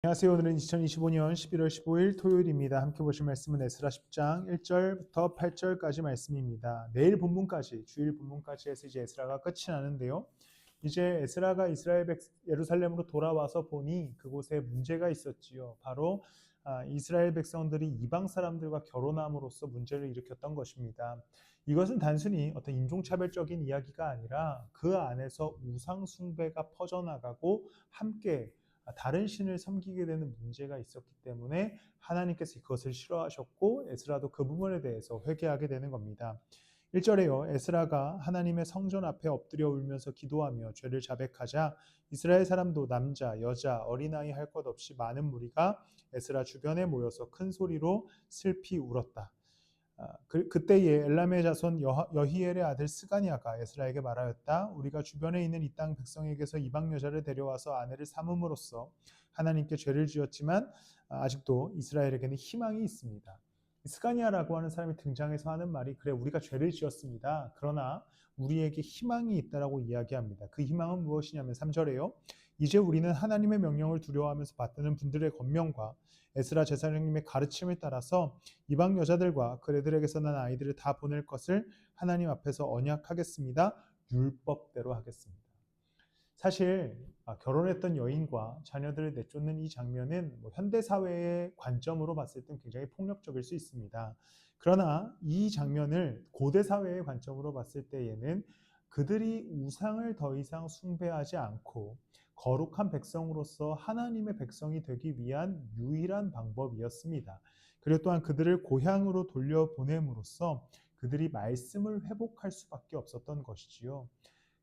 안녕하세요. 오늘은 2025년 11월 15일 토요일입니다. 함께 보실 말씀은 에스라 10장 1절부터 8절까지 말씀입니다. 내일 본문까지 주일 본문까지 해서 이제 에스라가 끝이 나는데요. 이제 에스라가 이스라엘 백 예루살렘으로 돌아와서 보니 그곳에 문제가 있었지요. 바로 아, 이스라엘 백성들이 이방 사람들과 결혼함으로써 문제를 일으켰던 것입니다. 이것은 단순히 어떤 인종차별적인 이야기가 아니라 그 안에서 우상 숭배가 퍼져나가고 함께 다른 신을 섬기게 되는 문제가 있었기 때문에 하나님께서 그것을 싫어하셨고 에스라도 그 부분에 대해서 회개하게 되는 겁니다. 1절에요. 에스라가 하나님의 성전 앞에 엎드려 울면서 기도하며 죄를 자백하자 이스라엘 사람도 남자, 여자, 어린아이 할 것 없이 많은 무리가 에스라 주변에 모여서 큰 소리로 슬피 울었다. 아, 그, 그때에 엘람의 자손 여히엘의 아들 스가니아가 에스라에게 말하였다. 우리가 주변에 있는 이 땅 백성에게서 이방 여자를 데려와서 아내를 삼음으로써 하나님께 죄를 지었지만 아, 아직도 이스라엘에게는 희망이 있습니다. 스가니아라고 하는 사람이 등장해서 하는 말이 그래 우리가 죄를 지었습니다. 그러나 우리에게 희망이 있다라고 이야기합니다. 그 희망은 무엇이냐면 3절에요. 이제 우리는 하나님의 명령을 두려워하면서 받드는 분들의 권명과 에스라 제사장님의 가르침을 따라서 이방 여자들과 그들에게서 난 아이들을 다 보낼 것을 하나님 앞에서 언약하겠습니다. 율법대로 하겠습니다. 사실 아, 결혼했던 여인과 자녀들을 내쫓는 이 장면은 뭐 현대 사회의 관점으로 봤을 땐 굉장히 폭력적일 수 있습니다. 그러나 이 장면을 고대 사회의 관점으로 봤을 때에는 그들이 우상을 더 이상 숭배하지 않고 거룩한 백성으로서 하나님의 백성이 되기 위한 유일한 방법이었습니다. 그리고 또한 그들을 고향으로 돌려보냄으로써 그들이 말씀을 회복할 수밖에 없었던 것이지요.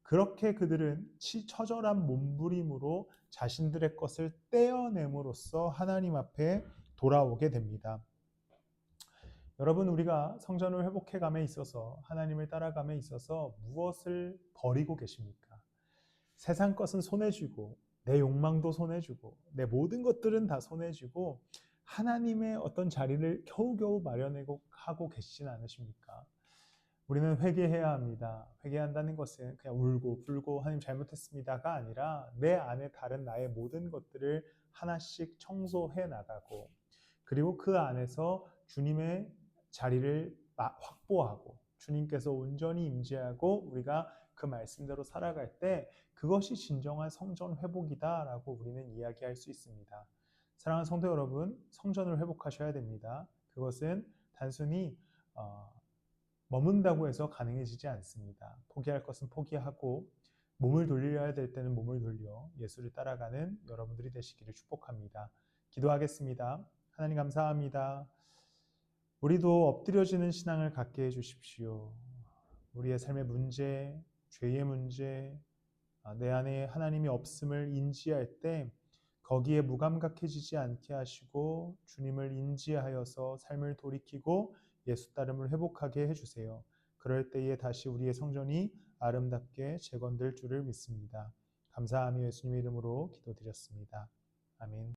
그렇게 그들은 처절한 몸부림으로 자신들의 것을 떼어냄으로써 하나님 앞에 돌아오게 됩니다. 여러분, 우리가 성전을 회복해감에 있어서 하나님을 따라감에 있어서 무엇을 버리고 계십니까? 세상 것은 손에 쥐고, 내 욕망도 손에 쥐고, 내 모든 것들은 다 손에 쥐고, 하나님의 어떤 자리를 겨우겨우 마련하고 계시진 않으십니까? 우리는 회개해야 합니다. 회개한다는 것은 그냥 울고 불고 하나님 잘못했습니다가 아니라 내 안에 다른 나의 모든 것들을 하나씩 청소해 나가고 그리고 그 안에서 주님의 자리를 확보하고 주님께서 온전히 임재하고 우리가 그 말씀대로 살아갈 때 그것이 진정한 성전 회복이다라고 우리는 이야기할 수 있습니다. 사랑하는 성도 여러분, 성전을 회복하셔야 됩니다. 그것은 단순히 어, 머문다고 해서 가능해지지 않습니다. 포기할 것은 포기하고 몸을 돌려야 될 때는 몸을 돌려 예수를 따라가는 여러분들이 되시기를 축복합니다. 기도하겠습니다. 하나님 감사합니다. 우리도 엎드려지는 신앙을 갖게 해 주십시오. 우리의 삶의 문제, 죄의 문제, 아, 내 안에 하나님이 없음을 인지할 때 거기에 무감각해지지 않게 하시고 주님을 인지하여서 삶을 돌이키고 예수 따름을 회복하게 해주세요. 그럴 때에 다시 우리의 성전이 아름답게 재건될 줄을 믿습니다. 감사하며 예수님의 이름으로 기도드렸습니다. 아멘.